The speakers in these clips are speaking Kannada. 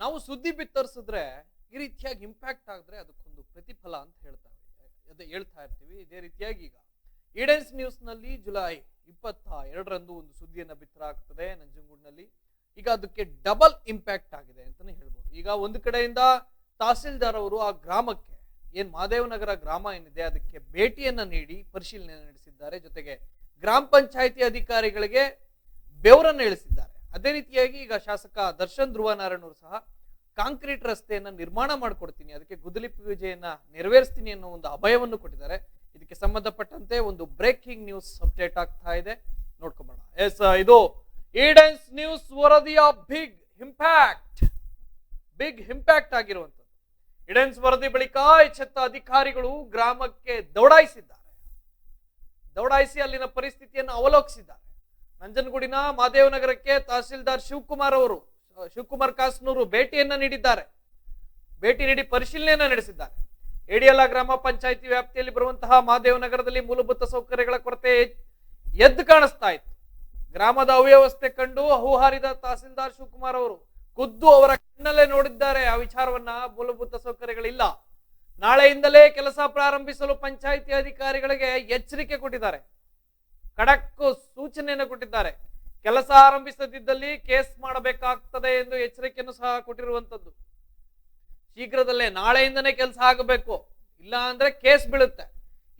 ನಾವು ಸುದ್ದಿ ಬಿತ್ತರಿಸಿದ್ರೆ ಈ ರೀತಿಯಾಗಿ ಇಂಪ್ಯಾಕ್ಟ್ ಆಗಿದ್ರೆ ಅದಕ್ಕೊಂದು ಪ್ರತಿಫಲ ಅಂತ ಹೇಳ್ತಾರೆ ಅದೇ ಹೇಳ್ತಾ ಇರ್ತೀವಿ. ಇದೇ ರೀತಿಯಾಗಿ ಈಗ ಈಡೆನ್ಸ್ ನ್ಯೂಸ್ನಲ್ಲಿ ಜುಲೈ ಇಪ್ಪತ್ತ ಎರಡರಂದು ಒಂದು ಸುದ್ದಿಯನ್ನು ಬಿತ್ತರಾಗ್ತದೆ ನಂಜನಗೂಡಿನಲ್ಲಿ. ಈಗ ಅದಕ್ಕೆ ಡಬಲ್ ಇಂಪ್ಯಾಕ್ಟ್ ಆಗಿದೆ ಅಂತಾನೆ ಹೇಳ್ಬೋದು. ಈಗ ಒಂದು ಕಡೆಯಿಂದ ತಹಸೀಲ್ದಾರ್ ಅವರು ಆ ಗ್ರಾಮಕ್ಕೆ, ಏನ್ ಮಾದೇವನಗರ ಗ್ರಾಮ ಏನಿದೆ ಅದಕ್ಕೆ ಭೇಟಿಯನ್ನ ನೀಡಿ ಪರಿಶೀಲನೆ ನಡೆಸಿದ್ದಾರೆ. ಜೊತೆಗೆ ಗ್ರಾಮ ಪಂಚಾಯಿತಿ ಅಧಿಕಾರಿಗಳಿಗೆ ಬೆವರನ್ನು ಇಳಿಸಿದ್ದಾರೆ. ಅದೇ ರೀತಿಯಾಗಿ ಈಗ ಶಾಸಕ ದರ್ಶನ್ ಧ್ರುವನಾರಾಯಣ್ ಅವರು ಸಹ ಕಾಂಕ್ರೀಟ್ ರಸ್ತೆಯನ್ನ ನಿರ್ಮಾಣ ಮಾಡಿಕೊಡ್ತೀನಿ, ಅದಕ್ಕೆ ಗುದಲಿ ಪೂಜೆಯನ್ನ ನೆರವೇರಿಸ್ತೀನಿ ಅನ್ನೋ ಒಂದು ಅಭಯವನ್ನು ಕೊಟ್ಟಿದ್ದಾರೆ. ಇದಕ್ಕೆ ಸಂಬಂಧಪಟ್ಟಂತೆ ಒಂದು ಬ್ರೇಕಿಂಗ್ ನ್ಯೂಸ್ ಅಪ್ಡೇಟ್ ಆಗ್ತಾ ಇದೆ. ನೋಡ್ಕೊಂಬೋಣ ಎಸ್, ಇದು ಈಡೆನ್ಸ್ ನ್ಯೂಸ್ ವರದಿಯ ಬಿಗ್ ಇಂಪ್ಯಾಕ್ಟ್. ಬಿಗ್ ಇಂಪ್ಯಾಕ್ಟ್ ಆಗಿರುವಂತದ್ದು ಇಡೆನ್ಸ್ ವರದಿ ಬಳಿಕ ಎಚ್ಚೆತ್ತ ಅಧಿಕಾರಿಗಳು ಗ್ರಾಮಕ್ಕೆ ದೌಡಾಯಿಸಿದ್ದಾರೆ. ದೌಡಾಯಿಸಿ ಅಲ್ಲಿನ ಪರಿಸ್ಥಿತಿಯನ್ನು ಅವಲೋಕಿಸಿದ್ದಾರೆ. ನಂಜನಗೂಡಿನ ಮಾದೇವನಗರಕ್ಕೆ ತಹಸೀಲ್ದಾರ್ ಶಿವಕುಮಾರ್ ಅವರು, ಶಿವಕುಮಾರ್ ಕಾಸ್ನೂರು ಭೇಟಿಯನ್ನ ನೀಡಿದ್ದಾರೆ. ಭೇಟಿ ನೀಡಿ ಪರಿಶೀಲನೆಯನ್ನ ನಡೆಸಿದ್ದಾರೆ. ಏಡಿಯಲ ಗ್ರಾಮ ಪಂಚಾಯಿತಿ ವ್ಯಾಪ್ತಿಯಲ್ಲಿ ಬರುವಂತಹ ಮಾದೇವನಗರದಲ್ಲಿ ಮೂಲಭೂತ ಸೌಕರ್ಯಗಳ ಕೊರತೆ ಎದ್ದು ಕಾಣಿಸ್ತಾ ಇತ್ತು. ಗ್ರಾಮದ ಅವ್ಯವಸ್ಥೆ ಕಂಡು ಹೂಹಾರಿದ ತಹಸೀಲ್ದಾರ್ ಶಿವಕುಮಾರ್ ಅವರು ಖುದ್ದು ಅವರ ಕಣ್ಣಲ್ಲೇ ನೋಡಿದ್ದಾರೆ. ಆ ವಿಚಾರವನ್ನ ಮೂಲಭೂತ ಸೌಕರ್ಯಗಳಿಲ್ಲ. ನಾಳೆಯಿಂದಲೇ ಕೆಲಸ ಪ್ರಾರಂಭಿಸಲು ಪಂಚಾಯಿತಿ ಅಧಿಕಾರಿಗಳಿಗೆ ಎಚ್ಚರಿಕೆ ಕೊಟ್ಟಿದ್ದಾರೆ. ಖಡಕ್ ಸೂಚನೆಯನ್ನು ಕೊಟ್ಟಿದ್ದಾರೆ. ಕೆಲಸ ಆರಂಭಿಸದಿದ್ದಲ್ಲಿ ಕೇಸ್ ಮಾಡಬೇಕಾಗ್ತದೆ ಎಂದು ಎಚ್ಚರಿಕೆಯನ್ನು ಸಹ ಕೊಟ್ಟಿರುವಂತದ್ದು ಶೀಘ್ರದಲ್ಲೇ ನಾಳೆಯಿಂದನೇ ಕೆಲಸ ಆಗಬೇಕು. ಇಲ್ಲ ಅಂದ್ರೆ ಕೇಸ್ ಬೀಳುತ್ತೆ.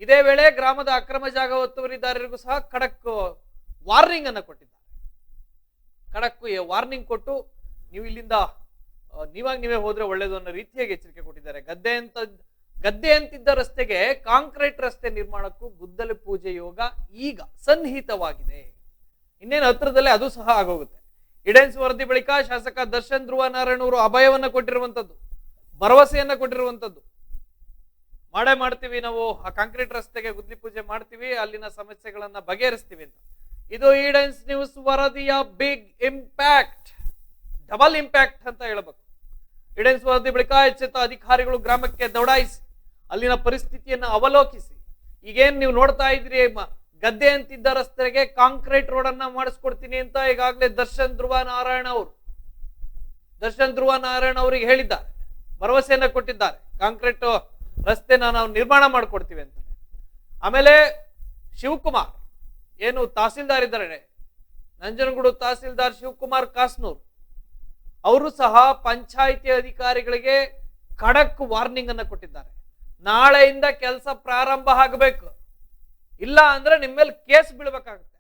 ಇದೇ ವೇಳೆ ಗ್ರಾಮದ ಅಕ್ರಮ ಜಾಗ ಒತ್ತುವರಿದಾರರಿಗೂ ಸಹ ಖಡಕ್ ವಾರ್ನಿಂಗ್ ಅನ್ನು ಕೊಟ್ಟಿದ್ದಾರೆ. ಖಡಕ್ ವಾರ್ನಿಂಗ್ ಕೊಟ್ಟು ನೀವು ಇಲ್ಲಿಂದ ನೀವಾಗ ನೀವೇ ಹೋದ್ರೆ ಒಳ್ಳೇದು ಅನ್ನೋ ರೀತಿಯಾಗಿ ಎಚ್ಚರಿಕೆ ಕೊಟ್ಟಿದ್ದಾರೆ. ಗದ್ದೆ ಅಂತ ಗದ್ದೆ ಅಂತಿದ್ದ ರಸ್ತೆಗೆ ಕಾಂಕ್ರೀಟ್ ರಸ್ತೆ ನಿರ್ಮಾಣಕ್ಕೂ ಗುದ್ದಲಿ ಪೂಜೆ ಯೋಗ ಈಗ ಸನ್ನಿಹಿತವಾಗಿದೆ. ಇನ್ನೇನು ಹತ್ರದಲ್ಲೇ ಅದು ಸಹ ಆಗೋಗುತ್ತೆ. ಇಡೆನ್ಸ್ ವರದಿ ಬಳಿಕ ಶಾಸಕ ದರ್ಶನ್ ಧ್ರುವ ನಾರಾಯಣ ಅವರು ಅಭಯವನ್ನ ಕೊಟ್ಟಿರುವಂತದ್ದು, ಭರವಸೆಯನ್ನ ಕೊಟ್ಟಿರುವಂತದ್ದು. ಮಾಡೇ ಮಾಡ್ತೀವಿ ನಾವು, ಆ ಕಾಂಕ್ರೀಟ್ ರಸ್ತೆಗೆ ಗುದ್ಲಿ ಪೂಜೆ ಮಾಡ್ತೀವಿ, ಅಲ್ಲಿನ ಸಮಸ್ಯೆಗಳನ್ನ ಬಗೆಹರಿಸ್ತೀವಿ ಅಂತ. ಇದು ಈಡೆನ್ಸ್ ನ್ಯೂಸ್ ವರದಿಯ ಬಿಗ್ ಇಂಪ್ಯಾಕ್ಟ್, ಡಬಲ್ ಇಂಪ್ಯಾಕ್ಟ್ ಅಂತ ಹೇಳ್ಬೇಕು. ಇಡೆನ್ಸ್ ವರದಿ ಬಳಿಕ ಎಚ್ಚೆತ್ತ ಅಧಿಕಾರಿಗಳು ಗ್ರಾಮಕ್ಕೆ ದೌಡಾಯಿಸಿ. ಅಲ್ಲಿನ ಪರಿಸ್ಥಿತಿಯನ್ನು ಅವಲೋಕಿಸಿ. ಈಗೇನು ನೀವು ನೋಡ್ತಾ ಇದ್ರಿ ಗದ್ದೆ ಅಂತಿದ್ದ ರಸ್ತೆಗೆ ಕಾಂಕ್ರೀಟ್ ರೋಡ್ ಅನ್ನ ಮಾಡಿಸ್ಕೊಡ್ತೀನಿ ಅಂತ ಈಗಾಗಲೇ ದರ್ಶನ್ ಧ್ರುವ ನಾರಾಯಣ ಅವರು. ದರ್ಶನ್ ಧ್ರುವ ನಾರಾಯಣ ಅವರಿಗೆ ಹೇಳಿದ್ದಾರೆ, ಭರವಸೆಯನ್ನು ಕೊಟ್ಟಿದ್ದಾರೆ. ಕಾಂಕ್ರೀಟ್ ರಸ್ತೆನ ನಾವು ನಿರ್ಮಾಣ ಮಾಡಿಕೊಡ್ತೀವಿ ಅಂತ. ಆಮೇಲೆ ಶಿವಕುಮಾರ್, ಏನು ತಹಸೀಲ್ದಾರ್ ಇದ್ದಾರೆ ನಂಜನಗೂಡು ತಹಸೀಲ್ದಾರ್ ಶಿವಕುಮಾರ್ ಕಾಸ್ನೂರ್. ಅವರು ಸಹ ಪಂಚಾಯಿತಿ ಅಧಿಕಾರಿಗಳಿಗೆ ಖಡಕ್ ವಾರ್ನಿಂಗ್ ಅನ್ನು ಕೊಟ್ಟಿದ್ದಾರೆ. ನಾಳೆಯಿಂದ ಕೆಲಸ ಪ್ರಾರಂಭ ಆಗಬೇಕು. ಇಲ್ಲ ಅಂದ್ರೆ ನಿಮ್ಮ ಮೇಲೆ ಕೇಸ್ ಬೀಳ್ಬೇಕಾಗುತ್ತೆ.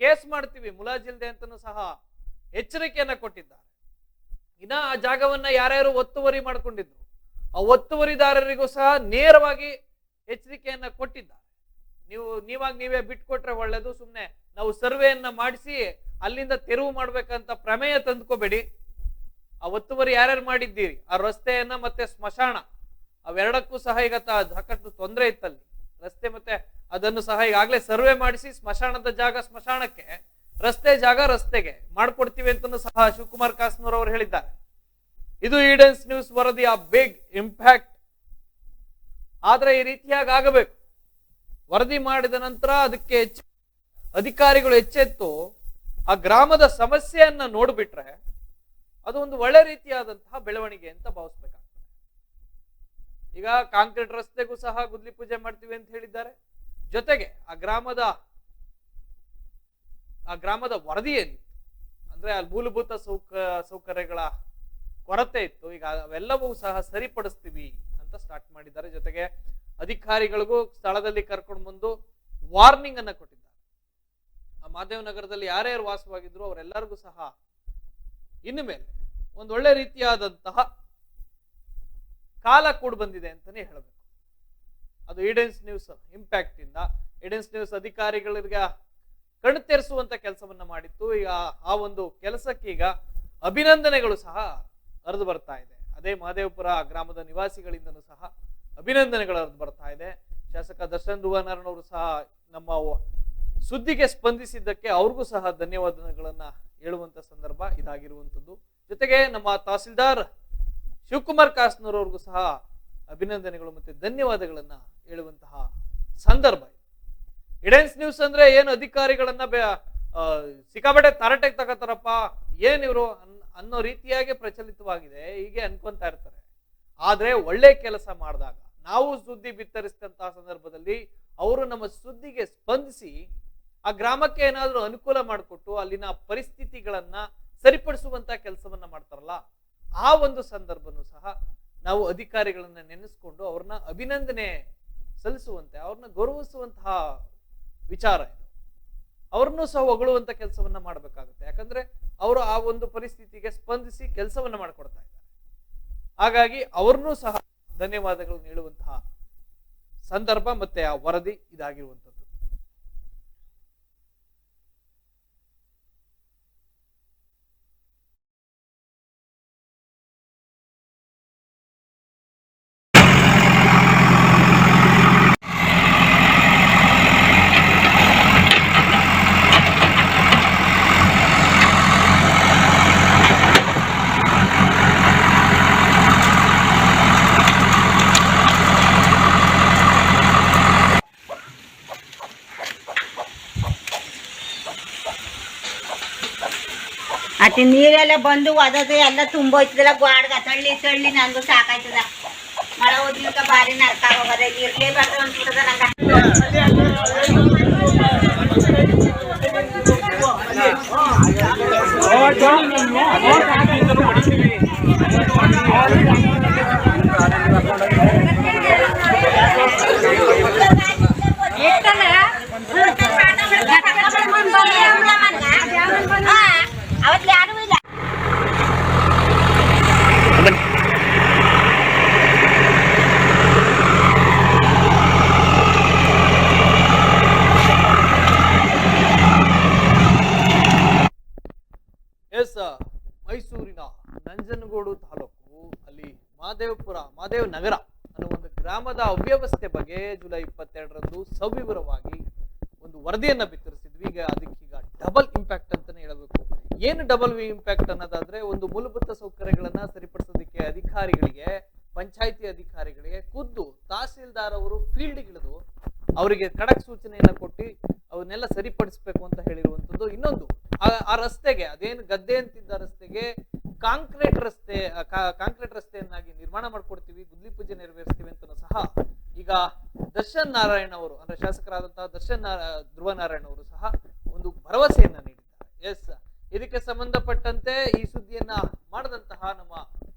ಕೇಸ್ ಮಾಡ್ತೀವಿ ಮುಲಾಜಿಲ್ದೆ ಅಂತನೂ ಸಹ ಎಚ್ಚರಿಕೆಯನ್ನ ಕೊಟ್ಟಿದ್ದಾರೆ. ಇನ್ನ ಆ ಜಾಗವನ್ನ ಯಾರ್ಯಾರು ಒತ್ತುವರಿ ಮಾಡಿಕೊಂಡಿದ್ರು, ಆ ಒತ್ತುವರಿದಾರರಿಗೂ ಸಹ ನೇರವಾಗಿ ಎಚ್ಚರಿಕೆಯನ್ನ ಕೊಟ್ಟಿದ್ದಾರೆ. ನೀವು, ನೀವಾಗ ನೀವೇ ಬಿಟ್ಕೊಟ್ರೆ ಒಳ್ಳೇದು ಸುಮ್ಮನೆ ನಾವು ಸರ್ವೆಯನ್ನ ಮಾಡಿಸಿ ಅಲ್ಲಿಂದ ತೆರವು ಮಾಡ್ಬೇಕಂತ ಪ್ರಮೇಯ ತಂದ್ಕೋಬೇಡಿ. ಆ ಒತ್ತುವರಿ ಯಾರ್ಯಾರು ಮಾಡಿದ್ದೀರಿ? ಆ ರಸ್ತೆಯನ್ನ ಮತ್ತೆ ಸ್ಮಶಾನ. ಅವೆರಡಕ್ಕೂ ಸಹ ಈಗ ಸಾಕಷ್ಟು ತೊಂದರೆ ಇತ್ತಲ್ಲಿ. ರಸ್ತೆ ಮತ್ತೆ ಅದನ್ನು ಸಹ ಈಗಾಗಲೇ ಸರ್ವೆ ಮಾಡಿಸಿ ಸ್ಮಶಾನದ ಜಾಗ ಸ್ಮಶಾನಕ್ಕೆ, ರಸ್ತೆ ಜಾಗ ರಸ್ತೆಗೆ ಮಾಡ್ಕೊಡ್ತೀವಿ ಅಂತ ಸಹ ಶಿವಕುಮಾರ್ ಕಾಸ್ನೂರ್ ಅವರು ಹೇಳಿದ್ದಾರೆ. ಇದು ಈಡನ್ಸ್ ನ್ಯೂಸ್ ಆ ಬಿಗ್ ಇಂಪ್ಯಾಕ್ಟ್. ಆದ್ರೆ ಈ ರೀತಿಯಾಗಿ ಆಗಬೇಕು. ವರದಿ ಮಾಡಿದ ನಂತರ ಅದಕ್ಕೆ ಅಧಿಕಾರಿಗಳು ಎಚ್ಚೆತ್ತು, ಆ ಗ್ರಾಮದ ಸಮಸ್ಯೆಯನ್ನ ನೋಡ್ಬಿಟ್ರೆ ಅದು ಒಂದು ಒಳ್ಳೆ ರೀತಿಯಾದಂತಹ ಬೆಳವಣಿಗೆ ಅಂತ ಭಾವಿಸ್ಬೇಕಾಗ್ತದೆ. ಈಗ ಕಾಂಕ್ರೀಟ್ ರಸ್ತೆಗೂ ಸಹ ಗುದ್ಲಿ ಪೂಜೆ ಮಾಡ್ತೀವಿ ಅಂತ ಹೇಳಿದ್ದಾರೆ. ಜೊತೆಗೆ ಆ ಗ್ರಾಮದ ಆ ಗ್ರಾಮದ ವರದಿ ಏನಿತ್ತು? ಅಂದ್ರೆ ಅಲ್ಲಿ ಮೂಲಭೂತ ಸೌಕ, ಸೌಕರ್ಯಗಳ ಕೊರತೆ ಇತ್ತು. ಈಗ ಅವೆಲ್ಲವೂ ಸಹ ಸರಿಪಡಿಸ್ತೀವಿ ಅಂತ ಸ್ಟಾರ್ಟ್ ಮಾಡಿದ್ದಾರೆ. ಜೊತೆಗೆ ಅಧಿಕಾರಿಗಳಿಗೂ ಸ್ಥಳದಲ್ಲಿ ಕರ್ಕೊಂಡು ಬಂದು ವಾರ್ನಿಂಗ್ ಅನ್ನ ಕೊಟ್ಟಿದ್ದಾರೆ. ಆ ಮಾದೇವ ನಗರದಲ್ಲಿ ಯಾರ್ಯಾರು ವಾಸವಾಗಿದ್ರು ಅವರೆಲ್ಲರಿಗೂ ಸಹ ಇನ್ನು ಮೇಲೆ ಒಂದು ಒಳ್ಳೆ ರೀತಿಯಾದಂತಹ ಕಾಲ ಕೂಡ ಬಂದಿದೆ ಅಂತಾನೆ ಹೇಳಬೇಕು. ಅದು ಈಡೆನ್ಸ್ ನ್ಯೂಸ್ ಇಂಪ್ಯಾಕ್ಟ್ ಇಂದ. ಈಡೆನ್ಸ್ ನ್ಯೂಸ್ ಅಧಿಕಾರಿಗಳಿಗೆ ಕಣ್ಣು ತೆರೆಸುವಂತ ಕೆಲಸವನ್ನ ಮಾಡಿತ್ತು. ಈಗ ಆ ಒಂದು ಕೆಲಸಕ್ಕೆ ಈಗ ಅಭಿನಂದನೆಗಳು ಸಹ ಹರಿದು ಬರ್ತಾ ಇದೆ. ಅದೇ ಮಹದೇವಪುರ ಗ್ರಾಮದ ನಿವಾಸಿಗಳಿಂದನೂ ಸಹ ಅಭಿನಂದನೆಗಳು ಹರಿದು ಬರ್ತಾ ಇದೆ. ಶಾಸಕ ದರ್ಶನ್ ದುವನರನವರು ಸಹ ನಮ್ಮ ಸುದ್ದಿಗೆ ಸ್ಪಂದಿಸಿದ್ದಕ್ಕೆ ಅವ್ರಿಗೂ ಸಹ ಧನ್ಯವಾದಗಳನ್ನ ಹೇಳುವಂತ ಸಂದರ್ಭ ಇದಾಗಿರುವಂತದ್ದು. ಜೊತೆಗೆ ನಮ್ಮ ತಹಸೀಲ್ದಾರ್ ಶಿವಕುಮಾರ್ ಕಾಸ್ನೂರವ್ರಿಗೂ ಸಹ ಅಭಿನಂದನೆಗಳು ಮತ್ತು ಧನ್ಯವಾದಗಳನ್ನು ಹೇಳುವಂತಹ ಸಂದರ್ಭ. ಇಡೆನ್ಸ್ ನ್ಯೂಸ್ ಅಂದ್ರೆ ಏನು ಅಧಿಕಾರಿಗಳನ್ನು ಬೆ- ಸಿಕ್ಕಾಪಟ್ಟೆ ತರಟೆಗೆ ತಗೋತಾರಪ್ಪ ಏನಿವರು ಅನ್ನೋ ರೀತಿಯಾಗಿ ಪ್ರಚಲಿತವಾಗಿದೆ, ಹೀಗೆ ಅನ್ಕೊಂತಾ ಇರ್ತಾರೆ ಆದ್ರೆ ಒಳ್ಳೆ ಕೆಲಸ ಮಾಡಿದಾಗ, ನಾವು ಸುದ್ದಿ ಬಿತ್ತರಿಸಿದಂತಹ ಸಂದರ್ಭದಲ್ಲಿ ಅವರು ನಮ್ಮ ಸುದ್ದಿಗೆ ಸ್ಪಂದಿಸಿ ಆ ಗ್ರಾಮಕ್ಕೆ ಏನಾದರೂ ಅನುಕೂಲ ಮಾಡಿಕೊಟ್ಟು ಅಲ್ಲಿನ ಪರಿಸ್ಥಿತಿಗಳನ್ನ ಸರಿಪಡಿಸುವಂತ ಕೆಲಸವನ್ನ ಮಾಡ್ತಾರಲ್ಲ ಆ ಒಂದು ಸಂದರ್ಭನೂ ಸಹ ನಾವು ಅಧಿಕಾರಿಗಳನ್ನ ನೆನೆಸ್ಕೊಂಡು ಅವ್ರನ್ನ ಅಭಿನಂದನೆ ಸಲ್ಲಿಸುವಂತೆ, ಅವ್ರನ್ನ ಗೌರವಿಸುವಂತಹ ವಿಚಾರ ಇದು. ಅವ್ರನ್ನೂ ಸಹ ಹೊಗಳುವಂತ ಕೆಲಸವನ್ನ ಮಾಡಬೇಕಾಗುತ್ತೆ. ಯಾಕಂದ್ರೆ ಅವರು ಆ ಒಂದು ಪರಿಸ್ಥಿತಿಗೆ ಸ್ಪಂದಿಸಿ ಕೆಲಸವನ್ನ ಮಾಡಿಕೊಡ್ತಾ ಇದ್ದಾರೆ. ಹಾಗಾಗಿ ಅವ್ರನ್ನೂ ಸಹ ಧನ್ಯವಾದಗಳನ್ನು ಹೇಳುವಂತಹ ಸಂದರ್ಭ ಮತ್ತೆ ಆ ವರದಿ ಇದಾಗಿರುವಂತದ್ದು ಅತಿ ನೀರೆಲ್ಲ ಬಂದು ಒದದು, ಎಲ್ಲ ತುಂಬೋಯ್ತದಲ್ಲ ಗ್ವಾಡ್ಗ ತಳ್ಳಿ ತಳ್ಳಿ ನಂದು ಸಾಕಾಯ್ತದ. ಮಳೆ ಹೋದ್ಲಿಕ್ಕ ಭಾರಿ ನರ್ಕ ಹೋಗದ ಇರ್ಲೇಬಾರ್ದು ಬರ್ತದ ನಂಗ ಅವತ್ತು ಯಾರು ಇಲ್ಲ ಎಸ್ ಮೈಸೂರಿನ ನಂಜನಗೂಡು ತಾಲೂಕು ಅಲ್ಲಿ ಮಾದೇವಪುರ ಮಹದೇವ್ ನಗರ ಅನ್ನೋ ಒಂದು ಗ್ರಾಮದ ಅವ್ಯವಸ್ಥೆ ಬಗ್ಗೆ ಜುಲೈ ಇಪ್ಪತ್ತೆರಡರಂದು ಸವಿವರವಾಗಿ ಒಂದು ವರದಿಯನ್ನ ಬಿತ್ತರಿಸಿದ್ವಿ. ಈಗ ಅದಕ್ಕೀಗ ಡಬಲ್ ಇಂಪ್ಯಾಕ್ಟ್ ಅಂತಾನೆ ಹೇಳಬೇಕು. ಏನು ಡಬಲ್ ಇಂಪ್ಯಾಕ್ಟ್ ಅನ್ನೋದಾದ್ರೆ ಒಂದು ಮೂಲಭೂತ ಸೌಕರ್ಯಗಳನ್ನ ಸರಿಪಡಿಸೋದಕ್ಕೆ ಅಧಿಕಾರಿಗಳಿಗೆ, ಪಂಚಾಯಿತಿ ಅಧಿಕಾರಿಗಳಿಗೆ ಖುದ್ದು ತಹಸೀಲ್ದಾರ್ ಅವರು ಫೀಲ್ಡ್ ಇಳಿದು ಅವರಿಗೆ ಖಡಕ್ ಸೂಚನೆಯನ್ನ ಕೊಟ್ಟು ಅವನ್ನೆಲ್ಲ ಸರಿಪಡಿಸಬೇಕು ಅಂತ ಹೇಳಿರುವಂತದ್ದು ಇನ್ನೊಂದು. ಆ- ರಸ್ತೆಗೆ, ಅದೇನು ಗದ್ದೆ ಅಂತಿದ್ದ ರಸ್ತೆಗೆ, ಕಾಂಕ್ರೀಟ್ ರಸ್ತೆ ಕಾಂಕ್ರೀಟ್ ರಸ್ತೆಯನ್ನಾಗಿ ನಿರ್ಮಾಣ ಮಾಡ್ಕೊಡ್ತೀವಿ, ಗುದ್ಲಿ ಪೂಜೆ ನೆರವೇರಿಸ್ತೀವಿ ಅಂತ ಸಹ ಈಗ ದರ್ಶನ್ ನಾರಾಯಣ್ ಅವರು, ಅಂದ್ರೆ ಶಾಸಕರಾದಂತಹ ದರ್ಶನ್ ಧ್ರುವ ನಾರಾಯಣ್ ಅವರು ಸಹ ಒಂದು ಭರವಸೆಯನ್ನ ನೀಡಿದ್ದಾರೆ ಎಸ್ ಇದಕ್ಕೆ ಸಂಬಂಧಪಟ್ಟಂತೆ ಈ ಸುದ್ದಿಯನ್ನ ಮಾಡದಂತಹ ನಮ್ಮ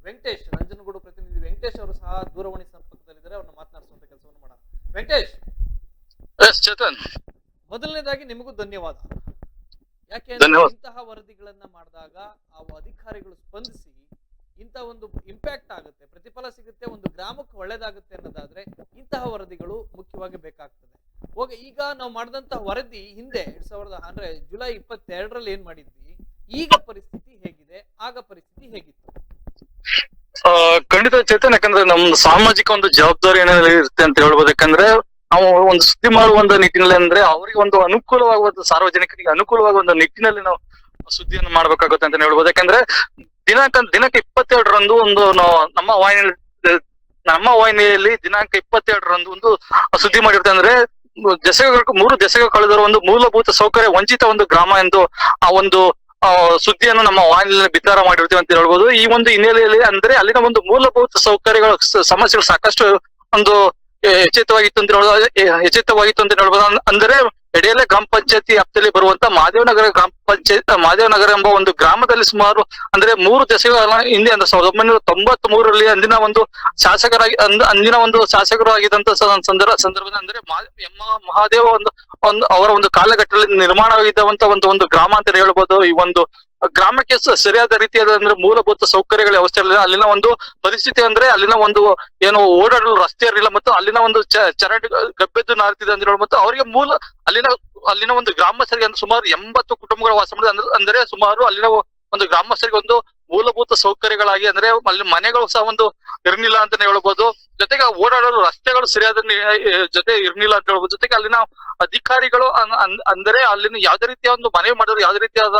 ವೆಂಕಟೇಶ್ ನಂಜನಗೂಡು ಪ್ರತಿನಿಧಿ ವೆಂಕಟೇಶ್ ಅವರು ಸಹ ದೂರವಾಣಿ ಸಂಪರ್ಕದಲ್ಲಿದ್ದಾರೆ ಅವ್ರನ್ನ ಮಾತನಾಡಿಸುವಂತ ಕೆಲಸವನ್ನು ಮಾಡೋಣ ವೆಂಕಟೇಶ್ ಎಸ್ ಚೇತನ್ ಮೊದಲನೇದಾಗಿ ನಿಮಗೂ ಧನ್ಯವಾದ ಯಾಕೆ ಧನ್ಯವಾದ. ಇಂತಹ ವರದಿಗಳನ್ನ ಮಾಡಿದಾಗ ಆ ಅಧಿಕಾರಿಗಳು ಸ್ಪಂದಿಸಿ ಇಂಥ ಒಂದು ಇಂಪ್ಯಾಕ್ಟ್ ಆಗುತ್ತೆ ಪ್ರತಿಫಲ ಸಿಗುತ್ತೆ, ಒಂದು ಗ್ರಾಮಕ್ಕೆ ಒಳ್ಳೇದಾಗುತ್ತೆ ಅನ್ನೋದಾದ್ರೆ ಇಂತಹ ವರದಿಗಳು ಮುಖ್ಯವಾಗಿ ಬೇಕಾಗ್ತದೆ. ಹೋಗಿ, ಈಗ ನಾವು ಮಾಡಿದಂತಹ ವರದಿ ಹಿಂದೆ, ಎರಡ್ ಸಾವಿರದ ಅಂದ್ರೆ ಜುಲೈ ಇಪ್ಪತ್ತೆರಡರಲ್ಲಿ ಏನ್ ಮಾಡಿದ್ವಿ? ಈಗ ಪರಿಸ್ಥಿತಿ ಹೇಗಿದೆ, ಆಗ ಪರಿಸ್ಥಿತಿ ಹೇಗಿತ್ತು? ಖಂಡಿತ ಚೇತನ್, ಯಾಕಂದ್ರೆ ನಮ್ ಸಾಮಾಜಿಕ ಒಂದು ಜವಾಬ್ದಾರಿ ಏನಾದ್ರು ಇರುತ್ತೆ ಅಂತ ಹೇಳ್ಬೋದು. ಯಾಕಂದ್ರೆ ನಾವು ಒಂದು ಸುದ್ದಿ ಮಾಡುವ ಒಂದು ನಿಟ್ಟಿನಲ್ಲಿ ಅಂದ್ರೆ ಅವರಿಗೆ ಒಂದು ಅನುಕೂಲವಾಗುವಂತ ಸಾರ್ವಜನಿಕರಿಗೆ ಅನುಕೂಲವಾಗುವ ಒಂದು ನಿಟ್ಟಿನಲ್ಲಿ ನಾವು ಸುದ್ದಿಯನ್ನು ಮಾಡ್ಬೇಕಾಗುತ್ತೆ ಅಂತ ಹೇಳ್ಬೋದು. ಯಾಕಂದ್ರೆ ದಿನಾಂಕ, ದಿನಕ್ಕೆ ಇಪ್ಪತ್ತೆರಡರಂದು ಒಂದು ನಮ್ಮ ವಾಹಿನಿಯಲ್ಲಿ ನಮ್ಮ ವಾಹಿನಿಯಲ್ಲಿ ದಿನಾಂಕ ಇಪ್ಪತ್ತೆರಡರಂದು ಒಂದು ಸುದ್ದಿ ಮಾಡಿರುತ್ತೆ ಅಂದ್ರೆ ದಶಕ ಮೂರು ದಶಕ ಕಳೆದಿರುವ ಒಂದು ಮೂಲಭೂತ ಸೌಕರ್ಯ ವಂಚಿತ ಒಂದು ಗ್ರಾಮ ಎಂದು ಆ ಒಂದು ಸುದ್ದಿಯನ್ನು ನಮ್ಮ ವಾಹಿನಿಯಲ್ಲಿ ಬಿತ್ತಾರ ಮಾಡಿರ್ತೀವಿ ಅಂತ ಹೇಳ್ಬೋದು. ಈ ಒಂದು ಹಿನ್ನೆಲೆಯಲ್ಲಿ ಅಂದ್ರೆ ಅಲ್ಲಿನ ಒಂದು ಮೂಲಭೂತ ಸೌಕರ್ಯಗಳ ಸಮಸ್ಯೆಗಳು ಸಾಕಷ್ಟು ಒಂದು ಎಚ್ಚೆತ್ತವಾಗಿತ್ತು ಅಂತ ಹೇಳ್ಬೋದು. ಎಚ್ಚೆತ್ತವಾಗಿತ್ತು ಅಂತ ಹೇಳ್ಬೋದು. ಅಂದ್ರೆ ಎಡೆಯಲೆ ಗ್ರಾಮ ಪಂಚಾಯತಿ ವ್ಯಾಪ್ತಿಯಲ್ಲಿ ಬರುವಂತ ಮಾದೇವನಗರ ಗ್ರಾಮ ಪಂಚಾಯತ್ ಮಾದೇವನಗರ ಎಂಬ ಒಂದು ಗ್ರಾಮದಲ್ಲಿ ಸುಮಾರು ಅಂದ್ರೆ ಮೂರು ದಶಕಗಳ ಹಿಂದೆ ಅಂದ್ರೆ ಸಾವಿರದ ಒಂಬೈನೂರ ತೊಂಬತ್ ಮೂರರಲ್ಲಿ ಅಂದಿನ ಒಂದು ಶಾಸಕರಾಗಿ ಅಂದ- ಅಂದಿನ ಒಂದು ಶಾಸಕರು ಆಗಿದ್ದಂತ ಸಂದರ್ಭ, ಸಂದರ್ಭದಲ್ಲಿ ಅಂದ್ರೆ ಎಮ್ಮ ಮಹಾದೇವ ಒಂದು ಒಂದು ಅವರ ಒಂದು ಕಾಲಘಟ್ಟದಲ್ಲಿ ನಿರ್ಮಾಣವಾಗಿದ್ದಂತ ಒಂದು ಒಂದು ಗ್ರಾಮ ಅಂತ ಹೇಳ್ಬೋದು. ಈ ಒಂದು ಗ್ರಾಮಕ್ಕೆ ಸರಿಯಾದ ರೀತಿಯಾದ ಅಂದ್ರೆ ಮೂಲಭೂತ ಸೌಕರ್ಯಗಳ ವ್ಯವಸ್ಥೆ ಇರಲಿಲ್ಲ. ಅಲ್ಲಿನ ಒಂದು ಪರಿಸ್ಥಿತಿ ಅಂದ್ರೆ ಅಲ್ಲಿನ ಒಂದು ಏನು ಓಡಾಡಲು ರಸ್ತೆ ಇರಲಿಲ್ಲ ಮತ್ತು ಅಲ್ಲಿನ ಒಂದು ಚರಂಡಿ ಗಬ್ಬೆದ್ದು ನಾರ್ತಿದೆ ಅಂತ ಮತ್ತು ಅವರಿಗೆ ಮೂಲ ಅಲ್ಲಿನ ಅಲ್ಲಿನ ಒಂದು ಗ್ರಾಮಸ್ಥರಿಗೆ ಅಂದ್ರೆ ಸುಮಾರು ಎಂಬತ್ತು ಕುಟುಂಬಗಳ ವಾಸ ಮಾಡಿದ. ಅಂದ್ರೆ ಸುಮಾರು ಅಲ್ಲಿನ ಒಂದು ಗ್ರಾಮಸ್ಥರಿಗೆ ಒಂದು ಮೂಲಭೂತ ಸೌಕರ್ಯಗಳಾಗಿ ಅಂದ್ರೆ ಅಲ್ಲಿ ಮನೆಗಳು ಸಹ ಒಂದು ಇರ್ಲಿಲ್ಲ ಅಂತಾನೆ ಹೇಳ್ಬೋದು. ಜೊತೆಗೆ ಓಡಾಡಲು ರಸ್ತೆಗಳು ಸರಿಯಾದ ಜೊತೆ ಇರ್ಲಿಲ್ಲ ಅಂತ ಹೇಳ್ಬೋದು. ಜೊತೆಗೆ ಅಲ್ಲಿನ ಅಧಿಕಾರಿಗಳು ಅಂದ್ರೆ ಅಲ್ಲಿನ ಯಾವ್ದೇ ರೀತಿಯ ಒಂದು ಮನವಿ ಮಾಡಿದ್ರು ಯಾವ್ದೇ ರೀತಿಯಾದ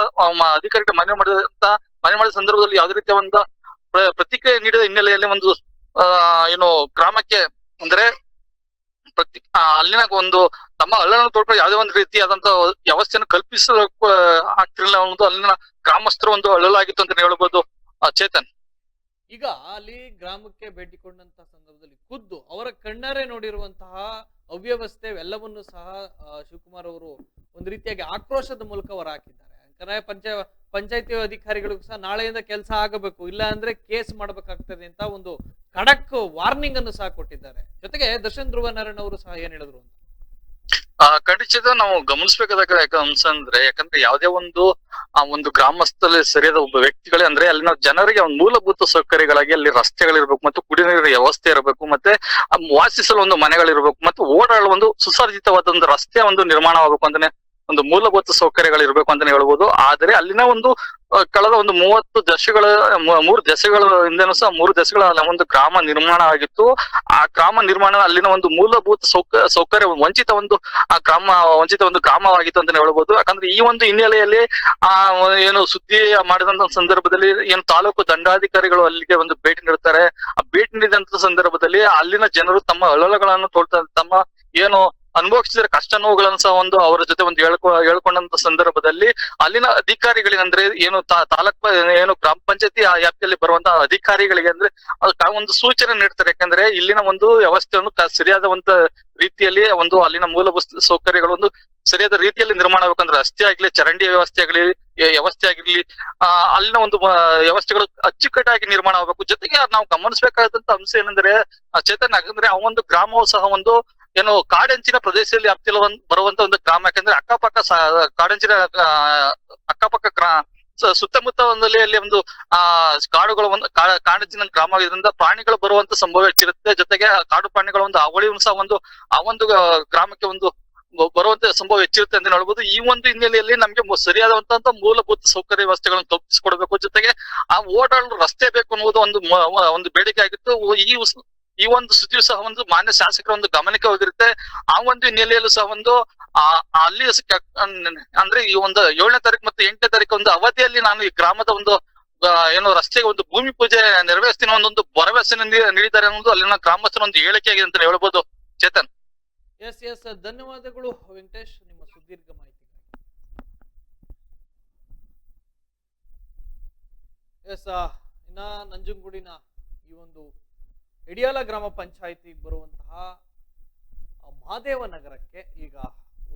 ಅಧಿಕಾರಿಗಳು ಮನವಿ ಮಾಡಿದಂತ, ಮನವಿ ಮಾಡಿದ ಸಂದರ್ಭದಲ್ಲಿ ಯಾವ್ದೇ ರೀತಿಯ ಒಂದು ಪ್ರ- ಪ್ರತಿಕ್ರಿಯೆ ನೀಡಿದ ಹಿನ್ನೆಲೆಯಲ್ಲಿ ಒಂದು ಏನು, ಗ್ರಾಮಕ್ಕೆ, ಅಂದ್ರೆ ಪ್ರತಿ ಅಲ್ಲಿನ ಒಂದು ತಮ್ಮ ಹಳ್ಳನ್ನು ತೋಡ್ಕೊಂಡು ಯಾವುದೇ ಒಂದು ರೀತಿಯಾದಂತ ವ್ಯವಸ್ಥೆಯನ್ನು ಕಲ್ಪಿಸಲು ಆಗ್ತಿರಲಿಲ್ಲ ಒಂದು ಅಲ್ಲಿನ ಗ್ರಾಮಸ್ಥರು ಒಂದು ಅಳ್ಳಲಾಗಿತ್ತು ಅಂತ ಹೇಳ್ಬೋದು ಚೇತನ್. ಈಗ ಅಲ್ಲಿ ಗ್ರಾಮಕ್ಕೆ ಭೇಟಿ ಕೊಂಡಂತ ಸಂದರ್ಭದಲ್ಲಿ ಖುದ್ದು ಅವರ ಕಣ್ಣಾರೆ ನೋಡಿರುವಂತಹ ಅವ್ಯವಸ್ಥೆ ಎಲ್ಲವನ್ನು ಸಹ ಶಿವಕುಮಾರ್ ಅವರು ಒಂದು ರೀತಿಯಾಗಿ ಆಕ್ರೋಶದ ಮೂಲಕ ಹೊರ ಹಾಕಿದ್ದಾರೆ. ಯಾಕಂದ್ರೆ ಪಂಚ ಪಂಚಾಯತಿ ಅಧಿಕಾರಿಗಳಿಗೂ ಸಹ ನಾಳೆಯಿಂದ ಕೆಲಸ ಆಗಬೇಕು, ಇಲ್ಲ ಅಂದ್ರೆ ಕೇಸ್ ಮಾಡಬೇಕಾಗ್ತದೆ ಅಂತ ಒಂದು ಖಡಕ್ ವಾರ್ನಿಂಗ್ ಅನ್ನು ಸಹ ಕೊಟ್ಟಿದ್ದಾರೆ. ಜೊತೆಗೆ ದರ್ಶನ್ ಧ್ರುವ ನಾರಾಯಣ್ ಅವರು ಸಹ ಏನ್ ಹೇಳಿದ್ರು ಅಂತ? ಖಂಡಿತ ನಾವು ಗಮನಿಸಬೇಕಾದ ಅಂಶ ಅಂದ್ರೆ, ಯಾಕಂದ್ರೆ ಯಾವುದೇ ಒಂದು, ಆ, ಒಂದು ಗ್ರಾಮಸ್ಥರಲ್ಲಿ ಸರಿಯಾದ ಒಬ್ಬ ವ್ಯಕ್ತಿಗಳೇ ಅಂದ್ರೆ ಅಲ್ಲಿನ ಜನರಿಗೆ ಒಂದು ಮೂಲಭೂತ ಸೌಕರ್ಯಗಳಾಗಿ ಅಲ್ಲಿ ರಸ್ತೆಗಳಿರ್ಬೇಕು ಮತ್ತು ನೀರಿನ ವ್ಯವಸ್ಥೆ ಇರಬೇಕು ಮತ್ತೆ ವಾಸಿಸಲು ಒಂದು ಮನೆಗಳಿರ್ಬೇಕು ಮತ್ತು ಓಡಾಡಲು ಒಂದು ಸುಸರ್ಜಿತವಾದ ಒಂದು ರಸ್ತೆ ಒಂದು ನಿರ್ಮಾಣವಾಗಬೇಕು ಅಂತಾನೆ ಒಂದು ಮೂಲಭೂತ ಸೌಕರ್ಯಗಳು ಇರಬೇಕು ಅಂತಾನೆ ಹೇಳ್ಬೋದು. ಆದರೆ ಅಲ್ಲಿನ ಒಂದು ಕಳೆದ ಒಂದು ಮೂವತ್ತು ದಶಗಳ ಮೂರು ದಶಗಳ ಹಿಂದೆನೂ ಸಹ ಮೂರು ದಶಗಳ ಒಂದು ಗ್ರಾಮ ನಿರ್ಮಾಣ ಆಗಿತ್ತು. ಆ ಗ್ರಾಮ ನಿರ್ಮಾಣ ಅಲ್ಲಿನ ಒಂದು ಮೂಲಭೂತ ಸೌಕ, ಸೌಕರ್ಯ, ವಂಚಿತ ಒಂದು, ಆ ಗ್ರಾಮ, ವಂಚಿತ ಒಂದು ಗ್ರಾಮವಾಗಿತ್ತು ಅಂತಾನೆ ಹೇಳ್ಬೋದು. ಯಾಕಂದ್ರೆ ಈ ಒಂದು ಹಿನ್ನೆಲೆಯಲ್ಲಿ, ಆ, ಏನು ಸುದ್ದಿ ಮಾಡಿದಂತ ಸಂದರ್ಭದಲ್ಲಿ ಏನು ತಾಲೂಕು ದಂಡಾಧಿಕಾರಿಗಳು ಅಲ್ಲಿಗೆ ಒಂದು ಭೇಟಿ ನೀಡುತ್ತಾರೆ ಆ ಭೇಟಿ ನೀಡಿದಂತ ಸಂದರ್ಭದಲ್ಲಿ ಅಲ್ಲಿನ ಜನರು ತಮ್ಮ ಅಳಲಗಳನ್ನು ತೋಳ್ತಾರೆ ತಮ್ಮ ಏನು ಅನುಭವಿಸಿದ ಕಷ್ಟ ನೋವುಗಳನ್ನ ಸಹ ಒಂದು ಅವರ ಜೊತೆ ಒಂದು ಹೇಳ್ಕೊ, ಹೇಳ್ಕೊಂಡಂತ ಸಂದರ್ಭದಲ್ಲಿ ಅಲ್ಲಿನ ಅಧಿಕಾರಿಗಳಿಗಂದ್ರೆ ಏನು ತಾಲೂಕ್, ಏನು ಗ್ರಾಮ ಪಂಚಾಯತಿ ವ್ಯಾಪ್ತಿಯಲ್ಲಿ ಬರುವಂತಹ ಅಧಿಕಾರಿಗಳಿಗೆ ಅಂದ್ರೆ ಒಂದು ಸೂಚನೆ ನೀಡ್ತಾರೆ. ಯಾಕಂದ್ರೆ ಇಲ್ಲಿನ ಒಂದು ವ್ಯವಸ್ಥೆಯನ್ನು ಸರಿಯಾದ ಒಂದು ರೀತಿಯಲ್ಲಿ ಒಂದು ಅಲ್ಲಿನ ಮೂಲಭೂತ ಸೌಕರ್ಯಗಳು ಒಂದು ಸರಿಯಾದ ರೀತಿಯಲ್ಲಿ ನಿರ್ಮಾಣ ಆಗ್ಬೇಕಂದ್ರೆ ರಸ್ತೆ ಆಗ್ಲಿ, ಚರಂಡಿ ವ್ಯವಸ್ಥೆ ಆಗ್ಲಿ ವ್ಯವಸ್ಥೆ ಆಗಿರ್ಲಿ ಅಲ್ಲಿನ ಒಂದು ವ್ಯವಸ್ಥೆಗಳು ಅಚ್ಚುಕಟ್ಟಾಗಿ ನಿರ್ಮಾಣ ಆಗ್ಬೇಕು. ಜೊತೆಗೆ ನಾವು ಗಮನಿಸಬೇಕಾದಂತ ಅಂಶ ಏನಂದ್ರೆ ಚೇತನ್, ಯಾಕಂದ್ರೆ ಆ ಒಂದು ಗ್ರಾಮವು ಸಹ ಒಂದು ಏನು ಕಾಡಂಚಿನ ಪ್ರದೇಶದಲ್ಲಿ ವ್ಯಾಪ್ತಿಯಲ್ಲಿ ಒಂದ್ ಬರುವಂತ ಒಂದು ಗ್ರಾಮ, ಯಾಕಂದ್ರೆ ಅಕ್ಕಪಕ್ಕ ಕಾಡಂಚಿನ ಅಕ್ಕಪಕ್ಕ ಗ್ರಾ, ಸ- ಸುತ್ತಮುತ್ತ ಒಂದಲ್ಲಿ ಅಲ್ಲಿ ಒಂದು, ಆ, ಕಾಡುಗಳ ಒಂದು ಕಾಡಂಚಿನ ಗ್ರಾಮ ಇದರಿಂದ ಪ್ರಾಣಿಗಳು ಬರುವಂತ ಸಂಭವ ಹೆಚ್ಚಿರುತ್ತೆ. ಜೊತೆಗೆ ಕಾಡು ಪ್ರಾಣಿಗಳ ಒಂದು ಅವಳಿಯೂ ಸಹ ಒಂದು, ಆ ಒಂದು ಗ್ರಾಮಕ್ಕೆ ಒಂದು ಬರುವಂತ ಸಂಭವ ಹೆಚ್ಚಿರುತ್ತೆ ಅಂತ ಹೇಳ್ಬೋದು. ಈ ಒಂದು ಹಿನ್ನೆಲೆಯಲ್ಲಿ ನಮ್ಗೆ ಸರಿಯಾದಂತ ಮೂಲಭೂತ ಸೌಕರ್ಯ ವ್ಯವಸ್ಥೆಗಳನ್ನು ಕಲ್ಪಿಸಿಕೊಡ್ಬೇಕು. ಜೊತೆಗೆ ಆ ಓಡಾಡಲು ರಸ್ತೆ ಬೇಕು ಅನ್ನುವುದು ಒಂದು ಒಂದು ಬೇಡಿಕೆ ಆಗಿತ್ತು. ಈ ಈ ಒಂದು ಸುದ್ದಿಯು ಸಹ ಒಂದು ಮಾನ್ಯ ಶಾಸಕರ ಒಂದು ಗಮನಕ್ಕೆ ಹೋಗಿರುತ್ತೆ ಆ ಒಂದು ಹಿನ್ನೆಲೆಯಲ್ಲೂ ಸಹ ಒಂದು, ಆ ಅಲ್ಲಿ ಅಂದ್ರೆ ಈ ಒಂದು ಏಳನೇ ತಾರೀಕು ಮತ್ತು ಎಂಟನೇ ತಾರೀಕು ಒಂದು ಅವಧಿಯಲ್ಲಿ ನಾನು ಈ ಗ್ರಾಮದ ಒಂದು ಏನು ರಸ್ತೆಗೆ ಒಂದು ಭೂಮಿ ಪೂಜೆ ನೆರವೇರಿಸ್ತೀನಿ ಒಂದೊಂದು ಭರವಸೆ ನೀಡಿದ್ದಾರೆ ಅನ್ನೋದು ಅಲ್ಲಿನ ಗ್ರಾಮಸ್ಥರ ಒಂದು ಹೇಳಿಕೆ ಆಗಿದೆ ಅಂತ ಹೇಳ್ಬೋದು. ಚೇತನ್. ಎಸ್ ಎಸ್ ಧನ್ಯವಾದಗಳು ವೆಂಕಟೇಶ್, ನಿಮ್ಮ ಸುದೀರ್ಘ ಮಾಹಿತಿ ಎಸ್ ಇನ್ನ ನಂಜನಗೂಡಿನ ಈ ಒಂದು ಇಡಿಯಾಲ ಗ್ರಾಮ ಪಂಚಾಯಿತಿಗೆ ಬರುವಂತಹ ಮಹಾದೇವ ನಗರಕ್ಕೆ ಈಗ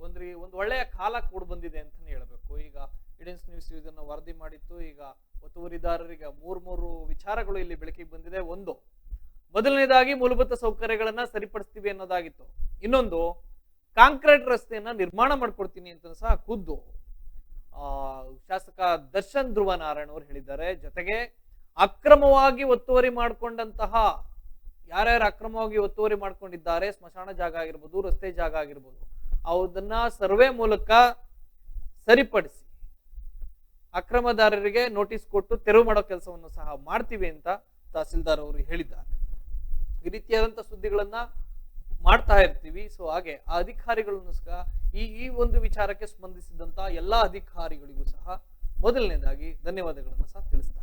ಒಂದ್ರಿ, ಒಂದು ಒಳ್ಳೆಯ ಕಾಲ ಕೂಡ ಬಂದಿದೆ ಅಂತಲೇ ಹೇಳಬೇಕು. ಈಗ ಇಡೆನ್ಸ್ ನ್ಯೂಸ್ ಇದನ್ನು ವರದಿ ಮಾಡಿತ್ತು. ಈಗ ಒತ್ತುವರಿದಾರರಿಗೆ ಮೂರ್, ಮೂರು ವಿಚಾರಗಳು ಇಲ್ಲಿ ಬೆಳಕಿಗೆ ಬಂದಿದೆ. ಒಂದು, ಮೊದಲನೇದಾಗಿ ಮೂಲಭೂತ ಸೌಕರ್ಯಗಳನ್ನ ಸರಿಪಡಿಸ್ತೀವಿ ಅನ್ನೋದಾಗಿತ್ತು. ಇನ್ನೊಂದು, ಕಾಂಕ್ರೀಟ್ ರಸ್ತೆಯನ್ನ ನಿರ್ಮಾಣ ಮಾಡ್ಕೊಡ್ತೀನಿ ಅಂತ ಸಹ ಖುದ್ದು. ಶಾಸಕ ದರ್ಶನ್ ಧ್ರುವ ನಾರಾಯಣ್ ಅವರು ಹೇಳಿದ್ದಾರೆ. ಜೊತೆಗೆ ಅಕ್ರಮವಾಗಿ ಒತ್ತುವರಿ ಮಾಡಿಕೊಂಡಂತಹ ಯಾರ್ಯಾರು ಅಕ್ರಮವಾಗಿ ಒತ್ತುವರಿ ಮಾಡ್ಕೊಂಡಿದ್ದಾರೆ, ಸ್ಮಶಾನ ಜಾಗ ಆಗಿರ್ಬೋದು, ರಸ್ತೆ ಜಾಗ ಆಗಿರ್ಬೋದು ಅದನ್ನ ಸರ್ವೆ ಮೂಲಕ ಸರಿಪಡಿಸಿ ಅಕ್ರಮದಾರರಿಗೆ ನೋಟಿಸ್ ಕೊಟ್ಟು ತೆರವು ಮಾಡೋ ಕೆಲಸವನ್ನು ಸಹ ಮಾಡ್ತೀವಿ ಅಂತ ತಹಸೀಲ್ದಾರ್ ಅವರು ಹೇಳಿದ್ದಾರೆ. ಈ ರೀತಿಯಾದಂತ ಸುದ್ದಿಗಳನ್ನ ಮಾಡ್ತಾ ಇರ್ತೀವಿ. ಸೊ ಹಾಗೆ ಆ ಅಧಿಕಾರಿಗಳನ್ನು ಸಹ ಈ ಈ ಒಂದು ವಿಚಾರಕ್ಕೆ ಸ್ಪಂದಿಸಿದಂತ ಎಲ್ಲಾ ಅಧಿಕಾರಿಗಳಿಗೂ ಸಹ ಮೊದಲನೇದಾಗಿ ಧನ್ಯವಾದಗಳನ್ನು ಸಹ ತಿಳಿಸ್ತಾ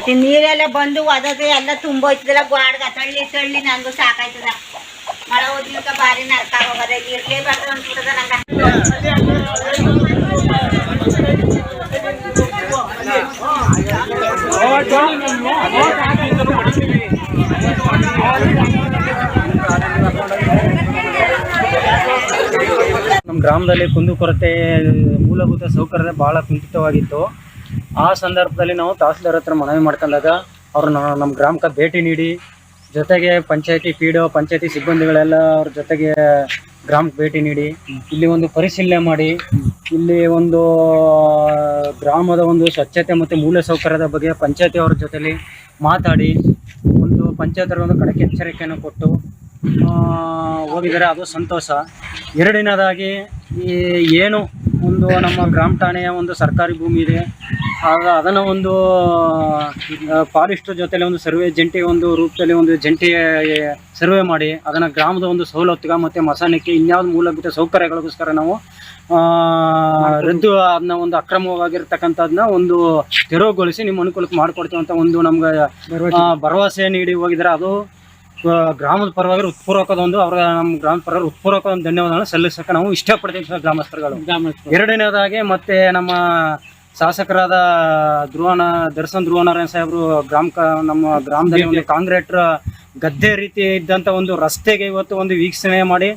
ಅತಿ ನೀರೆಲ್ಲ ಬಂದು ಒದದು ಎಲ್ಲ ತುಂಬೋಯ್ತದಲ್ಲ ಗಾಡ್ಗ ತಳ್ಳಿ ತಳ್ಳಿ ನಂದು ಸಾಕಾಯ್ತದ. ಮಳೆ ಹೋದ್ಲಿಕ್ಕ ಭಾರಿ ನರ್ಕ ಹೋಗದೆ ಇರ್ಲೇಬಾರ್ದು ಅನ್ಸ್ಬಿಟ್ಟದ ನಂಗ. ನಮ್ಮ ಗ್ರಾಮದಲ್ಲಿ ಕುಂದು ಕೊರತೆ ಮೂಲಭೂತ ಸೌಕರ್ಯ ಭಾಳ ಕುಂಠಿತವಾಗಿತ್ತು. ಆ ಸಂದರ್ಭದಲ್ಲಿ ನಾವು ತಹಸೀಲ್ದಾರ್ ಹತ್ರ ಮನವಿ ಮಾಡ್ಕೊಂಡಾಗ ಅವರು ನಮ್ಮ ಗ್ರಾಮಕ್ಕೆ ಭೇಟಿ ನೀಡಿ, ಜೊತೆಗೆ ಪಂಚಾಯತಿ ಡಿ ಪಂಚಾಯತಿ ಸಿಬ್ಬಂದಿಗಳೆಲ್ಲ ಅವ್ರ ಜೊತೆಗೆ ಗ್ರಾಮಕ್ಕೆ ಭೇಟಿ ನೀಡಿ, ಇಲ್ಲಿ ಒಂದು ಪರಿಶೀಲನೆ ಮಾಡಿ, ಇಲ್ಲಿ ಒಂದು ಗ್ರಾಮದ ಒಂದು ಸ್ವಚ್ಛತೆ ಮತ್ತು ಮೂಲ ಸೌಕರ್ಯದ ಬಗ್ಗೆ ಪಂಚಾಯತಿ ಅವ್ರ ಜೊತೆಲಿ ಮಾತಾಡಿ, ಒಂದು ಪಂಚಾಯತರ ಒಂದು ಕಡೆಗೆ ಎಚ್ಚರಿಕೆಯನ್ನು ಕೊಟ್ಟು ಹೋಗಿದರೆ ಅದು ಸಂತೋಷ. ಎರಡನೇದಾಗಿ ಈ ಏನು ಒಂದು ನಮ್ಮ ಗ್ರಾಮ ಠಾಣೆಯ ಒಂದು ಸರ್ಕಾರಿ ಭೂಮಿ ಇದೆ. ಆಗ ಅದನ್ನು ಒಂದು ಫಾರೆಸ್ಟ್ ಜೊತೆಲಿ ಒಂದು ಸರ್ವೆ ಜಂಟಿ ಒಂದು ರೂಪದಲ್ಲಿ ಒಂದು ಜಂಟಿ ಸರ್ವೆ ಮಾಡಿ, ಅದನ್ನು ಗ್ರಾಮದ ಒಂದು ಸವಲತ್ತುಗ ಮತ್ತು ಮಸಾನಕ್ಕೆ ಇನ್ಯಾವ್ದು ಮೂಲಭೂತ ಸೌಕರ್ಯಗಳಿಗೋಸ್ಕರ ನಾವು ರದ್ದು ಅದನ್ನ ಒಂದು ಅಕ್ರಮವಾಗಿರ್ತಕ್ಕಂಥದ್ದನ್ನ ಒಂದು ತೆರವುಗೊಳಿಸಿ ನಿಮ್ಮ ಅನುಕೂಲಕ್ಕೆ ಮಾಡಿಕೊಡ್ತೀವಿ ಅಂತ ಒಂದು ನಮ್ಗೆ ಭರವಸೆ ನೀಡಿ ಹೋಗಿದ್ರೆ. ಅದು ಗ್ರಾಮದ ಪರವಾಗಿ ಹೃತ್ಪೂರ್ವಕದ ಒಂದು ಅವರ ನಮ್ಮ ಗ್ರಾಮ ಪರವಾಗಿ ಹೃತ್ಪೂರ್ವಕ ಒಂದು ಧನ್ಯವಾದಗಳನ್ನು ಸಲ್ಲಿಸಕ್ಕೆ ನಾವು ಇಷ್ಟಪಡ್ತೀವಿ ಸರ್ ಗ್ರಾಮಸ್ಥರುಗಳು. ಎರಡನೇದಾಗಿ ಮತ್ತೆ ನಮ್ಮ ಶಾಸಕರಾದ ಧ್ರುವನ ದರ್ಶನ್ ಧ್ರುವನಾರಾಯಣ ಸಾಹೇಬರು ಗ್ರಾಮ ಕ- ನಮ್ಮ ಗ್ರಾಮದಲ್ಲಿ ಒಂದು ಕಾಂಗ್ರೆಟ್ ಗದ್ದೆ ರೀತಿ ಇದ್ದಂತ ಒಂದು ರಸ್ತೆಗೆ ಇವತ್ತು ಒಂದು ವೀಕ್ಷಣೆ ಮಾಡಿ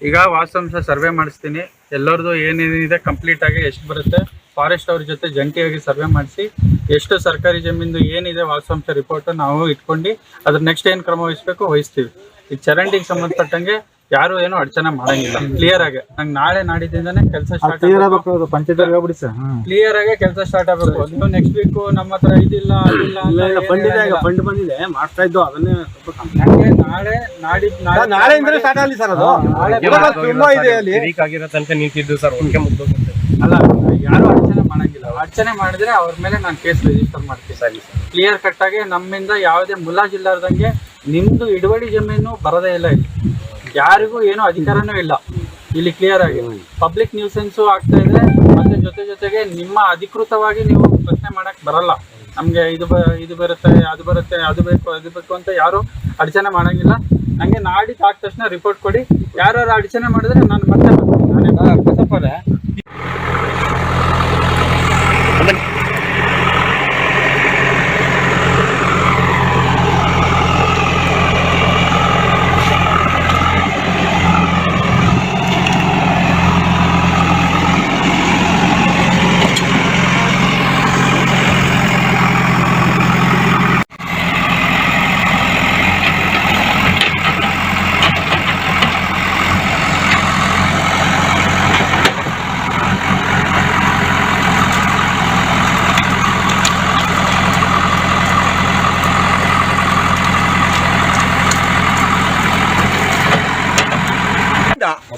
ಈಗ ವಾಸ್ತವಾಂಶ ಸರ್ವೆ ಮಾಡಿಸ್ತೀನಿ. ಎಲ್ಲರದು ಏನೇನಿದೆ ಕಂಪ್ಲೀಟ್ ಆಗಿ ಎಷ್ಟು ಬರುತ್ತೆ ಫಾರೆಸ್ಟ್ ಅವ್ರ ಜೊತೆ ಜಂಟಿಯಾಗಿ ಸರ್ವೆ ಮಾಡಿಸಿ ಎಷ್ಟು ಸರ್ಕಾರಿ ಜಮೀನು ಏನಿದೆ ವಾಸ್ತವಾಂಶ ರಿಪೋರ್ಟ್ ನಾವು ಇಟ್ಕೊಂಡು ಅದ್ರ ನೆಕ್ಸ್ಟ್ ಏನು ಕ್ರಮ ವಹಿಸ್ಬೇಕು ವಹಿಸ್ತೀವಿ ಈ ಚರಂಡಿಗೆ ಸಂಬಂಧಪಟ್ಟಂಗೆ ಯಾರು ಏನು ಅಡಚಣೆ ಮಾಡಂಗಿಲ್ಲ ಕ್ಲಿಯರ್ ಆಗಿ ನಂಗೆ ನಾಳೆ ನಾಡಿದಿಂದಾನೆ ಕೆಲಸ ಸ್ಟಾರ್ಟ್ ಪಂಚಾಯತ್ ಹೇಳ್ಬಿಡಿ ಸರ್ ಕ್ಲಿಯರ್ ಆಗಿ ಕೆಲಸ ಸ್ಟಾರ್ಟ್ ಆಗಬೇಕು ನೀವು ನೆಕ್ಸ್ಟ್ ವೀಕ್ ನಮ್ಮ ಹತ್ರ ಇದಿಲ್ಲ ಅದಿಲ್ಲ ಫಂಡ್ ಇದೆ ಫಂಡ್ ಬಂದಿದೆ ಮಾಡ್ತಾ ಇದ್ದು ಅದನ್ನೇ. ನಂಗೆ ನಾಳೆ ನಾಡಿದ್ದು ನಾಳೆ ಸ್ಟಾರ್ಟ್ ಆಗಲಿ ಸರ್ ಅದು ತುಂಬಾ ಇದೆ ಅಲ್ಲಿ ಆಗಿರೋ ತನಕ ನಿಂತಿದ್ದು ಸರ್ ಒಟ್ಟಿಗೆ ಮುಗ್ದೋಗುತ್ತೆ ಅಲ್ಲ ಯಾರು ಅಡಚಣೆ ಅಡಚಣೆ ಮಾಡಿದ್ರೆ ಅವ್ರ ಮೇಲೆ ನಾನು ಕೇಸ್ ರಿಜಿಸ್ಟರ್ ಮಾಡ್ತೀನಿ. ಸರಿ ಕ್ಲಿಯರ್ ಕಟ್ ಆಗಿ ನಮ್ಮಿಂದ ಯಾವುದೇ ಮುಲಾಜಿಲ್ಲಾರ್ದಂಗೆ ನಿಮ್ದು ಹಿಡುವಳಿ ಜಮೀನು ಬರದೇ ಇಲ್ಲ ಇಲ್ಲಿ. ಯಾರಿಗೂ ಏನು ಅಧಿಕಾರನೂ ಇಲ್ಲ. ಇಲ್ಲಿ ಕ್ಲಿಯರ್ ಆಗಿ. ಪಬ್ಲಿಕ್ ನ್ಯೂಸೆನ್ಸು ಆಗ್ತಾ ಇದೆ ಮತ್ತೆ ಜೊತೆ ಜೊತೆಗೆ ನಿಮ್ಮ ಅಧಿಕೃತವಾಗಿ ನೀವು ಪ್ರಶ್ನೆ ಮಾಡಕ್ ಬರಲ್ಲ. ನಮ್ಗೆ ಇದು ಇದು ಬರುತ್ತೆ ಅದು ಬರುತ್ತೆ ಅದು ಬೇಕು ಅದು ಬೇಕು ಅಂತ ಯಾರು ಅಡಚಣೆ ಮಾಡಂಗಿಲ್ಲ. ನಂಗೆ ನಾಡಿದ್ದು ಆದ ತಕ್ಷಣ ರಿಪೋರ್ಟ್ ಕೊಡಿ. ಯಾರು ಅಡಚಣೆ ಮಾಡಿದ್ರೆ ನಾನು ಮತ್ತೆ ಬರ್ತೀನಿ. ನಾನೇ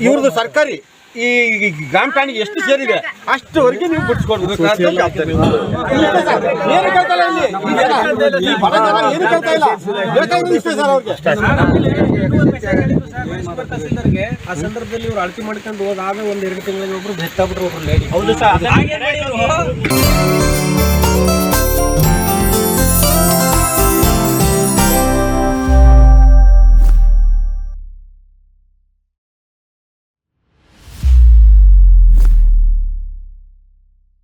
ಇವ್ರದ್ದು ಸರ್ಕಾರಿ ಈ ಗ್ರಾಮ ಠಾಣೆಗೆ ಎಷ್ಟು ಸೇರಿದೆ ಅಷ್ಟುವರೆಗೆ ನೀವು ಬಿಡಿಸ್ಕೊಡ್ಬೇಕು ಏನು ಕೇಳ್ತಾ ಇಲ್ಲ ಇಲ್ಲಿ ಈ ಬಡ ಜನ ಏನು ಕೇಳ್ತಾ ಇಲ್ಲ ಬೇಕಾಗಿರೋದು ಇಷ್ಟೇ ಸರ್. ಅವ್ರಿಗೆ ಆ ಸಂದರ್ಭದಲ್ಲಿ ಇವ್ರು ಅಳತಿ ಮಾಡ್ಕೊಂಡು ಹೋದಾಗ ಒಂದ್ ಎರಡು ತಿಂಗಳಿಗೆ ಒಬ್ರು ಬೆತ್ತಾಗ್ಬಿಟ್ರು ಒಬ್ರು ಲೇಡಿ ಹೌದು ಸರ್.